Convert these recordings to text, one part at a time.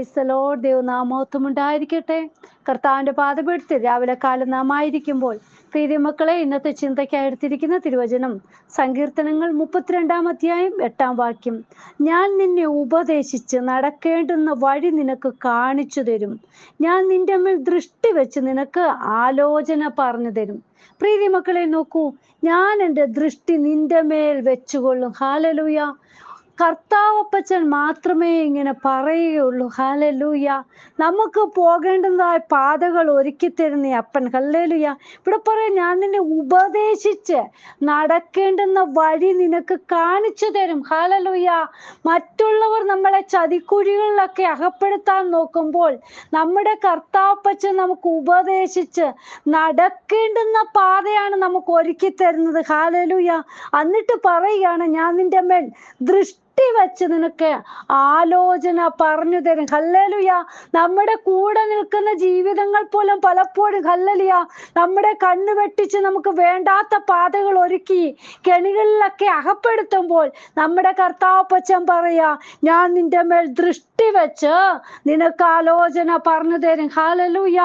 പ്രൈസലോ ദൈവനാമോത്വം ഉണ്ടായിരിക്കട്ടെ. കർത്താവിന്റെ പാതപീഠത്തിൽ രാവിലെ കാലം നാം ആയിരിക്കുമ്പോൾ പ്രീതിമക്കളെ ഇന്നത്തെ ചിന്തയ്ക്കായി എടുത്തിരിക്കുന്ന തിരുവചനം സങ്കീർത്തനങ്ങൾ മുപ്പത്തിരണ്ടാം അധ്യായം എട്ടാം വാക്യം. ഞാൻ നിന്നെ ഉപദേശിച്ച് നടക്കേണ്ടുന്ന വഴി നിനക്ക് കാണിച്ചു തരും. ഞാൻ നിന്റെ മേൽ ദൃഷ്ടി വെച്ച് നിനക്ക് ആലോചന പറഞ്ഞു തരും. പ്രീതി മക്കളെ നോക്കൂ ഞാൻ എന്റെ ദൃഷ്ടി നിന്റെ മേൽ വെച്ചുകൊള്ളും. ഹാലലൂയ കർത്താവപ്പച്ചൻ മാത്രമേ ഇങ്ങനെ പറയുകയുള്ളൂ. ഹാലലൂയ നമുക്ക് പോകേണ്ടതായ പാതകൾ ഒരുക്കി തരുന്ന അപ്പൻ. ഹല്ലേലൂയ. ഇവിടെ പറയാം ഞാൻ നിന്നെ ഉപദേശിച്ച് നടക്കേണ്ടുന്ന വഴി നിനക്ക് കാണിച്ചു തരും. ഹാലലൂയ മറ്റുള്ളവർ നമ്മളെ ചതിക്കുഴികളിലൊക്കെ അകപ്പെടുത്താൻ നോക്കുമ്പോൾ നമ്മുടെ കർത്താവപ്പച്ചൻ നമുക്ക് ഉപദേശിച്ച് നടക്കേണ്ടുന്ന പാതയാണ് നമുക്ക് ഒരുക്കി തരുന്നത്. ഹാലലൂയ എന്നിട്ട് പറയുകയാണ് ഞാൻ നിന്റെ മേൽ ദൃഷ്ടി വെച്ച് നിനക്ക് ആലോചന പറഞ്ഞു തരും. ഹല്ലലുയ. നമ്മുടെ കൂടെ നിൽക്കുന്ന ജീവിതങ്ങൾ പോലും പലപ്പോഴും ഹല്ലലിയ. നമ്മുടെ കണ്ണു വെട്ടിച്ച് നമുക്ക് വേണ്ടാത്ത പാതകൾ ഒരുക്കി കെണികളിലൊക്കെ അകപ്പെടുത്തുമ്പോൾ നമ്മുടെ കർത്താവ് കർത്താപ്പച്ചൻ പറയാ ഞാൻ നിന്റെ മേൽ ദൃഷ്ടി വെച്ച് നിനക്ക് ആലോചന പറഞ്ഞു തരും. ഹാലലൂയ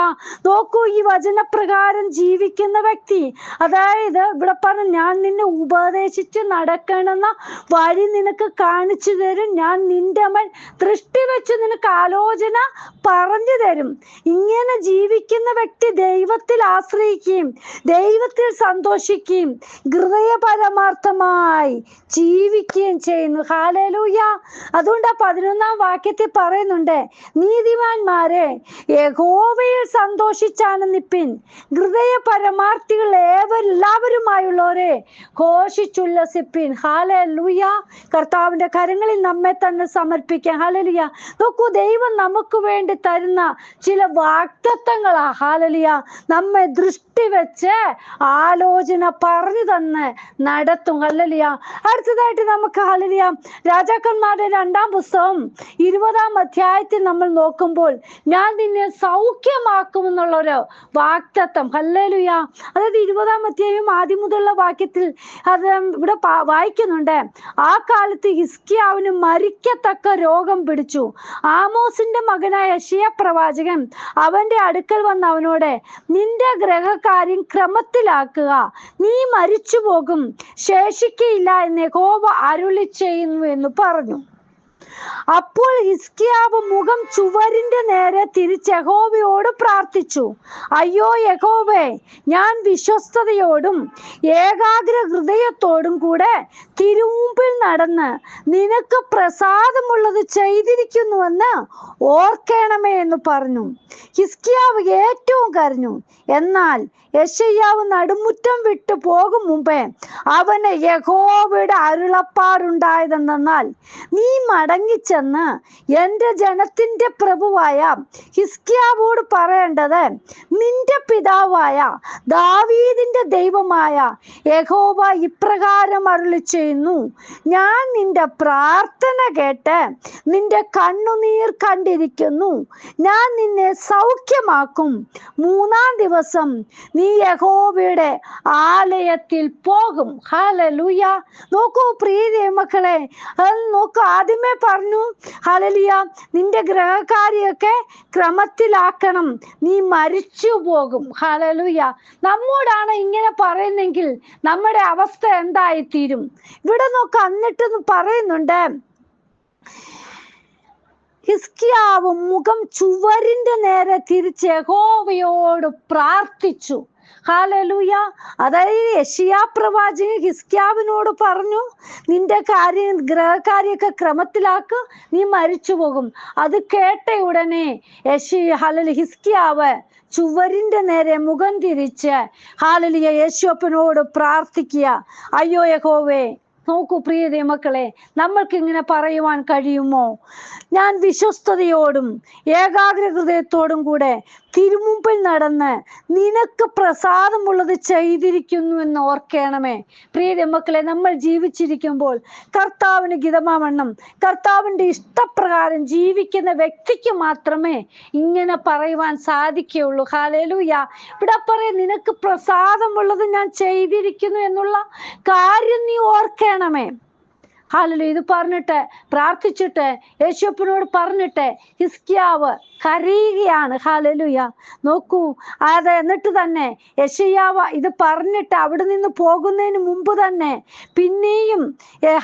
നോക്കൂ ഈ വചനപ്രകാരം ജീവിക്കുന്ന വ്യക്തി അതായത് ഇവിടെ പറഞ്ഞ ഞാൻ നിന്നെ ഉപദേശിച്ച് നടക്കണമെന്ന വഴി നിനക്ക് കാണിച്ചു തരും. ഞാൻ നിന്റെ മേൽ ദൃഷ്ടി വെച്ച് നിനക്ക് ആലോചന പറഞ്ഞു തരും. ഇങ്ങനെ ജീവിക്കുന്ന വ്യക്തി ദൈവത്തിൽ ആശ്രയിക്കുകയും ദൈവത്തിൽ സന്തോഷിക്കുകയും ഹൃദയപരമാർത്ഥമായി ജീവിക്കുകയും ചെയ്യുന്നു. ഹാലലൂയ അതുകൊണ്ട് ആ പതിനൊന്നാം വാക്യത്തിൽ പറയുന്നുണ്ട് നീതിമാന്മാരെ യഹോവയിൽ സന്തോഷിച്ചാനന്ദിപ്പിൻ ഹൃദയ പരമാർത്ഥികൾ ഏവരെല്ലാവരുമായുള്ളവരെ ഘോഷിച്ചുല്ലസിപ്പിൻ. ഹാലലൂയ കർത്താവിന്റെ കരങ്ങളിൽ നമ്മെ തന്നെ സമർപ്പിക്കാം. ഹാലലിയ നോക്കൂ ദൈവം നമുക്ക് വേണ്ടി തരുന്ന ചില വാക്തത്വങ്ങളാ ഹാലലിയ നമ്മെ ദൃഷ്ടി വെച്ച് ആലോചന പറഞ്ഞു തന്ന് നടത്തും. ഹല്ലലിയ. അടുത്തതായിട്ട് നമുക്ക് ഹലലിയ രാജാക്കന്മാരുടെ രണ്ടാം പുസ്തകം ഇരുപതാം അധ്യായത്തിൽ നമ്മൾ നോക്കുമ്പോൾ ഞാൻ നിന്നെ സൗഖ്യമാക്കും എന്നുള്ളൊരു വാക്തത്വം. ഹല്ലലുയ. അതായത് ഇരുപതാം അധ്യായം ആദ്യം മുതലുള്ള വാക്യത്തിൽ അത് ഇവിടെ വായിക്കുന്നുണ്ട്. ആ കാലത്ത് ഹിസ്കിയാവിന് മരിക്കത്തക്ക രോഗം പിടിച്ചു. ആമോസിന്റെ മകനായ ഷിയ പ്രവാചകൻ അവന്റെ അടുക്കൽ വന്ന അവനോട് നിന്റെ ഗ്രഹകാര്യം ക്രമത്തിലാക്കുക. നീ മരിച്ചു പോകും ശേഷിക്കയില്ല എന്ന് യഹോവ അരുളി ചെയ്യുന്നു എന്ന് പറഞ്ഞു. അപ്പോൾ ഹിസ്കിയാവ് മുഖം ചുവരിന്റെ നേരെ തിരിച്ച് യഹോവയോട് പ്രാർത്ഥിച്ചു. അയ്യോ യഹോവേ ഞാൻ വിശ്വസ്തയോടും ഏകാഗ്ര ഹൃദയത്തോടും കൂടെ തിരുമുമ്പിൽ നടന്ന് നിനക്ക് പ്രസാദമുള്ളത് ചെയ്തിരിക്കുന്നുവെന്ന് ഓർക്കണമേ എന്ന് പറഞ്ഞു. ഹിസ്കിയാവ് ഏറ്റവും കരഞ്ഞു. എന്നാൽ യശയ്യാവ് നടുമുറ്റം വിട്ടു പോകും മുമ്പേ അവന് യഹോവയുടെ അരുളപ്പാടുണ്ടായതെന്നാൽ നീ മടങ്ങിച്ചെന്ന് എന്റെ ജനത്തിന്റെ പ്രഭുവായ ഹിസ്കിയാവോട് പറയേണ്ടത് നിന്റെ പിതാവായ ദാവീദിന്റെ ദൈവമായ യഹോവ ഇപ്രകാരം അരുളി ചെയ്യുന്നു ഞാൻ നിന്റെ പ്രാർത്ഥന കേട്ട് നിന്റെ കണ്ണുനീർ കണ്ടിരിക്കുന്നു. ഞാൻ നിന്നെ സൗഖ്യമാക്കും. മൂന്നാം ദിവസം നീ യഹോവയുടെ ആലയത്തിൽ പോകും. ഹാലലൂയ നോക്കൂ പ്രീതി മക്കളെ നോക്കൂ ആദ്യമേ പറഞ്ഞു. ഹലലിയ നിന്റെ ഗ്രഹകാരിയൊക്കെ ക്രമത്തിലാക്കണം. നീ മരിച്ചു പോകും. ഹലലുയ നമ്മോടാണ് ഇങ്ങനെ പറയുന്നെങ്കിൽ നമ്മുടെ അവസ്ഥ എന്തായി തീരും ഇവിടെ നോക്ക് എന്നിട്ട് പറയുന്നുണ്ട്. ഹിസ്കിയാവും മുഖം ചുവരിന്റെ നേരെ തിരിച്ച് യഹോവയോട് പ്രാർത്ഥിച്ചു. ഹാലലൂയ. അതായത് യഷിയാ പ്രവാചകൻ ഹിസ്ക്യാവിനോട് പറഞ്ഞു നിന്റെ കാര്യം ഗ്രഹകാര്യൊക്കെ ക്രമത്തിലാക്ക് നീ മരിച്ചു പോകും അത് കേട്ട ഉടനെ യശി ഹലൽ ഹിസ്ക്യാവ് ചുവരിന്റെ നേരെ മുഖം തിരിച്ച് ഹാലലിയ യേശുപ്പനോട് പ്രാർത്ഥിക്കുക അയ്യോ യഹോവേ നോക്കൂ പ്രിയ മക്കളെ നമ്മൾക്ക് ഇങ്ങനെ പറയുവാൻ കഴിയുമോ? ഞാൻ വിശ്വസ്തയോടും ഏകാഗ്ര ഹൃദയത്തോടും കൂടെ തിരുമുമ്പിൽ നടന്ന് നിനക്ക് പ്രസാദമുള്ളത് ചെയ്തിരിക്കുന്നു എന്ന് ഓർക്കണമേ. പ്രിയ മക്കളെ നമ്മൾ ജീവിച്ചിരിക്കുമ്പോൾ കർത്താവിന് ഗിതമാവണ്ണം കർത്താവിന്റെ ഇഷ്ടപ്രകാരം ജീവിക്കുന്ന വ്യക്തിക്ക് മാത്രമേ ഇങ്ങനെ പറയുവാൻ സാധിക്കുകയുള്ളൂ. ഹാലേലൂയ ഇവിടെ പറയാം നിനക്ക് പ്രസാദമുള്ളത് ഞാൻ ചെയ്തിരിക്കുന്നു എന്നുള്ള കാര്യം നീ ഓർക്കണമേ. ഹാലലു ഇത് പറഞ്ഞിട്ട് പ്രാർത്ഥിച്ചിട്ട് യേശുപ്പനോട് പറഞ്ഞിട്ട് ഹിസ്കിയാവ് കരയുകയാണ്. ഹാലലുയ. നോക്കൂ അത് എന്നിട്ട് തന്നെ യശയ്യാവ് ഇത് പറഞ്ഞിട്ട് അവിടെ നിന്ന് പോകുന്നതിന് മുമ്പ് തന്നെ പിന്നെയും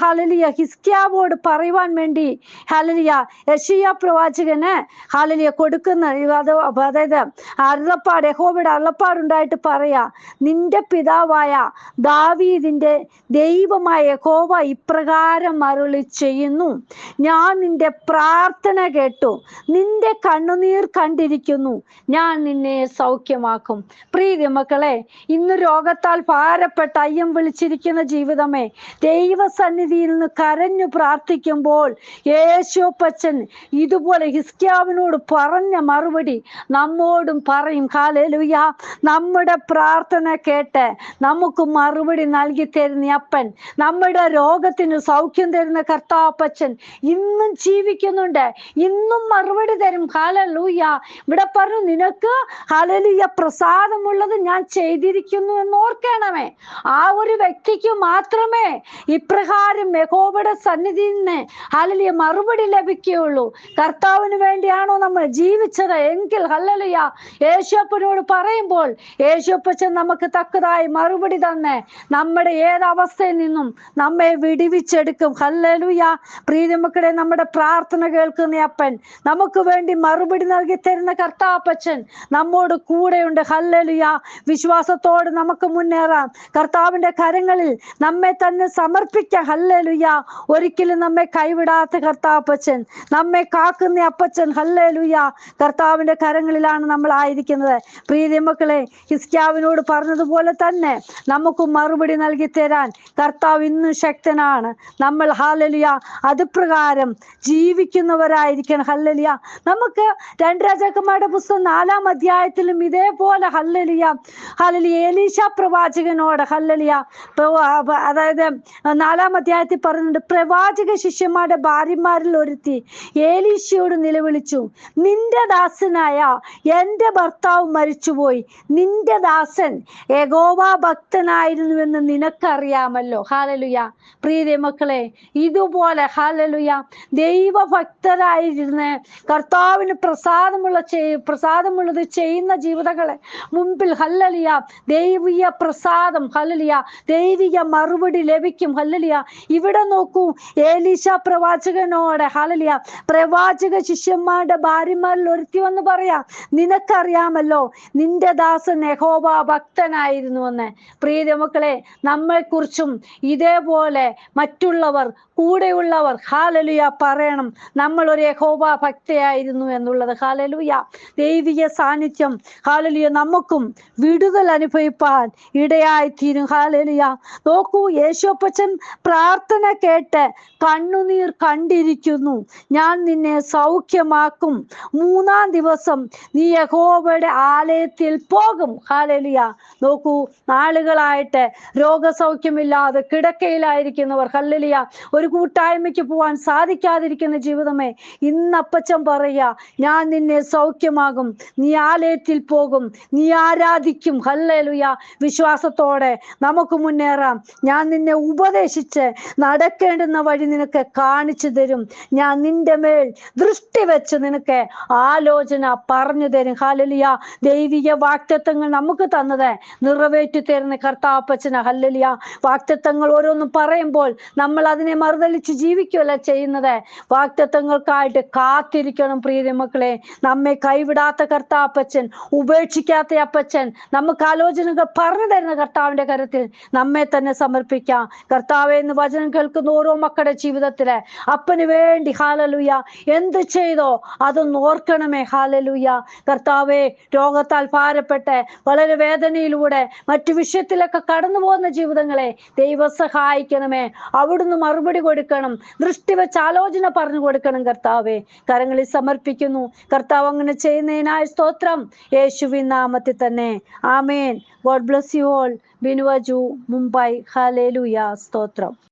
ഹാലലിയ ഹിസ്കിയാവോട് പറയുവാൻ വേണ്ടി ഹാലലിയ യശയ്യ പ്രവാചകന് ഹാലലിയ കൊടുക്കുന്ന അത് അതായത് അരുളപ്പാട് യഹോബയുടെ അരുളപ്പാടുണ്ടായിട്ട് പറയാ നിന്റെ പിതാവായ ദാവീദിന്റെ ദൈവമായ യഹോവ ഇപ്രകാരം അരുളി ചെയ്യുന്നു. ഞാൻ നിന്റെ പ്രാർത്ഥന കേട്ടു. നിന്റെ കണ്ണുനീർ കണ്ടിരിക്കുന്നു. ഞാൻ നിന്നെ സൗഖ്യമാക്കും. പ്രീതി മക്കളെ ഇന്ന് രോഗത്താൽ ഭാരപ്പെട്ട അയ്യം വിളിച്ചിരിക്കുന്ന ജീവിതമേ ദൈവസന്നിധിയിൽ നിന്ന് കരഞ്ഞു പ്രാർത്ഥിക്കുമ്പോൾ യേശോപ്പച്ചൻ ഇതുപോലെ ഹിസ്ക്യാവിനോട് പറഞ്ഞ മറുപടി നമ്മോടും പറയും. കാലലുയ നമ്മുടെ പ്രാർത്ഥന കേട്ട് നമുക്ക് മറുപടി നൽകി തരുന്ന അപ്പൻ നമ്മുടെ രോഗത്തിന് സൗഖ്യം തരുന്ന കർത്താപ്പച്ചൻ ഇന്നും ജീവിക്കുന്നുണ്ട്. ഇന്നും മറുപടി തരും. ഹാലലൂയ ഇവിടെ പറഞ്ഞു നിനക്ക് ഹാലലൂയ പ്രസാദമുള്ളത് ഞാൻ ചെയ്തിരിക്കുന്നു എന്ന് ഓർക്കണമേ. ആ ഒരു വ്യക്തിക്ക് മാത്രമേ ഇപ്രകാരം യഹോബയുടെ സന്നിധിയിൽ നിന്ന് ഹാലലിയ മറുപടി ലഭിക്കുകയുള്ളൂ. കർത്താവിന് വേണ്ടിയാണോ നമ്മൾ ജീവിച്ചത് എങ്കിൽ ഹല്ലലിയ യേശുപ്പനോട് പറയുമ്പോൾ യേശുപ്പച്ചൻ നമുക്ക് തക്കതായി മറുപടി തന്നെ നമ്മുടെ ഏതവസ്ഥയിൽ നിന്നും നമ്മെ വിടിവിച്ചെടുക്കും ഹല്ലലുയ. പ്രീതിമക്കളെ നമ്മുടെ പ്രാർത്ഥന കേൾക്കുന്ന അപ്പൻ നമുക്ക് വേണ്ടി മറുപടി നൽകി തരുന്ന കർത്താപ്പച്ചൻ നമ്മോട് കൂടെയുണ്ട്. ഹല്ലലുയ. വിശ്വാസത്തോട് നമുക്ക് മുന്നേറാം. കർത്താവിന്റെ കരങ്ങളിൽ നമ്മെ തന്നെ സമർപ്പിക്കാം. ഹല്ലലുയ. ഒരിക്കലും നമ്മെ കൈവിടാത്ത കർത്താപ്പച്ചൻ നമ്മെ കാക്കുന്ന അപ്പച്ചൻ ഹല്ലലുയ. കർത്താവിന്റെ കരങ്ങളിലാണ് നമ്മൾ ആയിരിക്കുന്നത്. പ്രീതി മക്കളെ ഹിസ്ക്യാവിനോട് പറഞ്ഞതുപോലെ തന്നെ നമുക്ക് മറുപടി നൽകി തരാൻ കർത്താവ് ഇന്നും ശക്തനാണ്. നമ്മൾ ഹാലലിയ അത് പ്രകാരം ജീവിക്കുന്നവരായിരിക്കണം. ഹല്ലലിയ. നമുക്ക് രണ്ട് രാജാക്കന്മാരുടെ പുസ്തകം നാലാം അധ്യായത്തിലും ഇതേപോലെ ഹല്ലലിയ. ഹല്ലലിയ ഏലീശ പ്രവാചകനോട് ഹല്ലലിയ. അതായത് നാലാം അധ്യായത്തിൽ പറയുന്നുണ്ട് പ്രവാചക ശിഷ്യന്മാരുടെ ഭാര്യമാരിൽ ഒരുത്തി ഏലീശയോട് നിലവിളിച്ചു നിന്റെ ദാസനായ എന്റെ ഭർത്താവ് മരിച്ചുപോയി. നിന്റെ ദാസൻ യഗോവ ഭക്തനായിരുന്നുവെന്ന് നിനക്കറിയാമല്ലോ. ഹാലലുയ. പ്രീതി മക്കളെ ഇതുപോലെ ഹാലലുയ ദൈവഭക്തരായിരുന്ന് കർത്താവിന് പ്രസാദമുള്ള പ്രസാദമുള്ളത് ചെയ്യുന്ന ജീവിതങ്ങളെ മുമ്പിൽ ഹല്ലലിയ ദൈവീയ പ്രസാദം ഹല്ലലിയ ദൈവിക മറുപടി ലഭിക്കും ഹല്ലലിയ. ഇവിടെ നോക്കൂ ഏലീശ പ്രവാചകനോടെ ഹലലിയ പ്രവാചക ശിഷ്യന്മാരുടെ ഭാര്യമാരിൽ ഒരുത്തി വന്ന് പറയാ നിനക്കറിയാമല്ലോ നിന്റെ ദാസൻ യഹോവ ഭക്തനായിരുന്നു എന്ന് പ്രിയ മക്കളെ നമ്മെക്കുറിച്ചും ഇതേപോലെ മറ്റുള്ളവർ കൂടെയുള്ളവർ ഹാലലുയ പറയണം നമ്മൾ ഒരു യഹോബ ഭക്തയായിരുന്നു എന്നുള്ളത്. ഹാലലുയ. ദൈവിക സാന്നിധ്യം. ഹാലലുയ നമുക്കും വിടുതൽ അനുഭവിപ്പാൻ ഇടയായിത്തീരും. ഹാലലുയ. നോക്കൂ യേശോപ്പച്ചൻ പ്രാർത്ഥന കേട്ട് കണ്ണുനീർ കണ്ടിരിക്കുന്നു. ഞാൻ നിന്നെ സൗഖ്യമാക്കും. മൂന്നാം ദിവസം നീ യഹോബയുടെ ആലയത്തിൽ പോകും. ഹാലലിയ. നോക്കൂ നാളുകളായിട്ട് രോഗസൗഖ്യമില്ലാതെ കിടക്കയിലായിരിക്കുന്നവർ. ഹല്ലലിയ ഒരു കൂട്ടായ്മയ്ക്ക് പോവാൻ സാധിക്കാതിരിക്കുന്ന ജീവിതമേ ഇന്ന് അപ്പച്ചൻ പറയാ ഞാൻ നിന്നെ സൗഖ്യമാകും നീ ആലയത്തിൽ പോകും നീ ആരാധിക്കും. ഹല്ലലുയ. വിശ്വാസത്തോടെ നമുക്ക് മുന്നേറാം. ഞാൻ നിന്നെ ഉപദേശിച്ച് നടക്കേണ്ടുന്ന വഴി നിനക്ക് കാണിച്ചു തരും. ഞാൻ നിന്റെ മേൽ ദൃഷ്ടി വെച്ച് നിനക്ക് ആലോചന പറഞ്ഞു തരും. ഹല്ലലിയ. ദൈവിക വാക്തത്വങ്ങൾ നമുക്ക് തന്നത് നിറവേറ്റി തരുന്ന കർത്താപ്പച്ചന ഹല്ലലിയ. വാക്തത്വങ്ങൾ ഓരോന്നും പറയുമ്പോൾ നമ്മൾ അതിനെ മറുതലിച്ച് ജീവിക്കുകയല്ല ചെയ്യുന്നത്. വാക്തത്വങ്ങൾക്കായിട്ട് കാത്തിരിക്കണം പ്രിയ മക്കളെ. നമ്മെ കൈവിടാത്ത കർത്താപ്പച്ചൻ ഉപേക്ഷിക്കാത്ത അപ്പച്ചൻ നമുക്ക് ആലോചനകൾ പറഞ്ഞു തരുന്ന കർത്താവിന്റെ കരത്തിൽ നമ്മെ തന്നെ സമർപ്പിക്കാം. കർത്താവെ എന്ന് വചനം കേൾക്കുന്ന ഓരോ മക്കളുടെ ജീവിതത്തിൽ അപ്പന് വേണ്ടി ഹാലലുയ എന്ത് ചെയ്തോ അതൊന്ന് ഓർക്കണമേ ഹാലലുയ. കർത്താവെ രോഗത്താൽ ഭാരപ്പെട്ട് വളരെ വേദനയിലൂടെ മറ്റു വിഷയത്തിലൊക്കെ കടന്നു പോകുന്ന ജീവിതങ്ങളെ ദൈവം സഹായിക്കണമേ. അവിടുന്ന് മറുപടി കൊടുക്കണം. ദൃഷ്ടി വെച്ച് ആലോചന പറഞ്ഞു കൊടുക്കണം കർത്താവേ. കരങ്ങളിൽ സമർപ്പിക്കുന്നു. കർത്താവ് അങ്ങനെ ചെയ്യുന്നതിനായ സ്തോത്രം. യേശുവിൻ നാമത്തിൽ തന്നെ. ആമേൻ. God bless you all. ബിനുവജു Mumbai. Hallelujah സ്തോത്രം.